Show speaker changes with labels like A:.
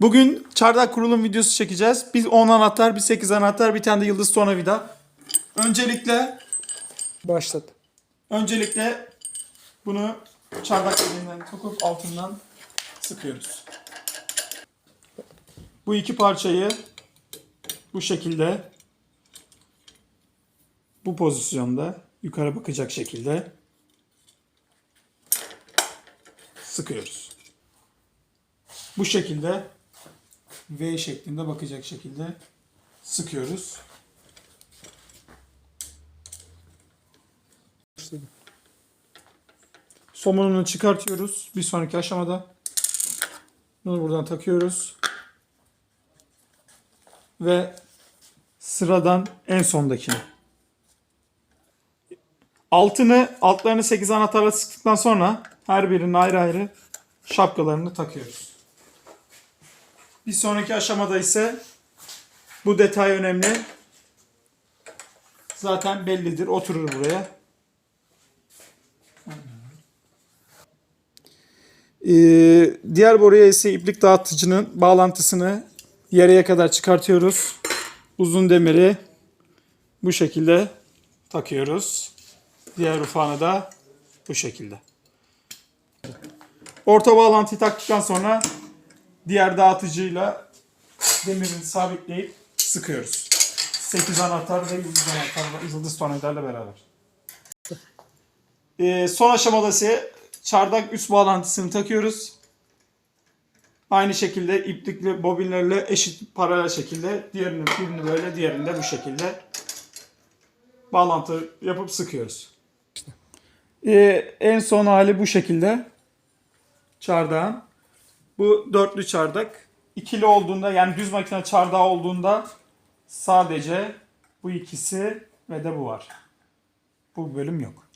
A: Bugün çardak kurulum videosu çekeceğiz. Biz 10 anahtar, bir 8 anahtar, bir tane de yıldız tornavida. Öncelikle
B: Başladı.
A: öncelikle bunu çardak deliğinden sokup altından sıkıyoruz. Bu iki parçayı bu şekilde bu pozisyonda yukarı bakacak şekilde sıkıyoruz. Bu şekilde V şeklinde bakacak şekilde sıkıyoruz. Somununu çıkartıyoruz bir sonraki aşamada. Bunu buradan takıyoruz. Ve sıradan en sondakini. Altını, altlarını 8 anahtarla sıktıktan sonra her birinin ayrı ayrı şapkalarını takıyoruz. Bir sonraki aşamada ise bu detay önemli. Zaten bellidir. Oturur buraya. Ee, diğer boruya ise iplik dağıtıcının bağlantısını yarıya kadar çıkartıyoruz. Uzun demiri bu şekilde takıyoruz. Diğer ufağını da bu şekilde. Orta bağlantıyı taktıktan sonra diğer dağıtıcıyla demirini sabitleyip sıkıyoruz. 8 anahtar ve yıldız anahtarla, yıldız tornavidalarla beraber. Ee, son aşamada ise çardak üst bağlantısını takıyoruz. Aynı şekilde iplikli bobinlerle eşit paralel şekilde diğerini birini böyle diğerini de bu şekilde bağlantı yapıp sıkıyoruz. Ee, en son hali bu şekilde çardağın. Bu dörtlü çardak. İkili olduğunda yani düz makine çardağı olduğunda sadece bu ikisi ve de bu var. Bu bölüm yok.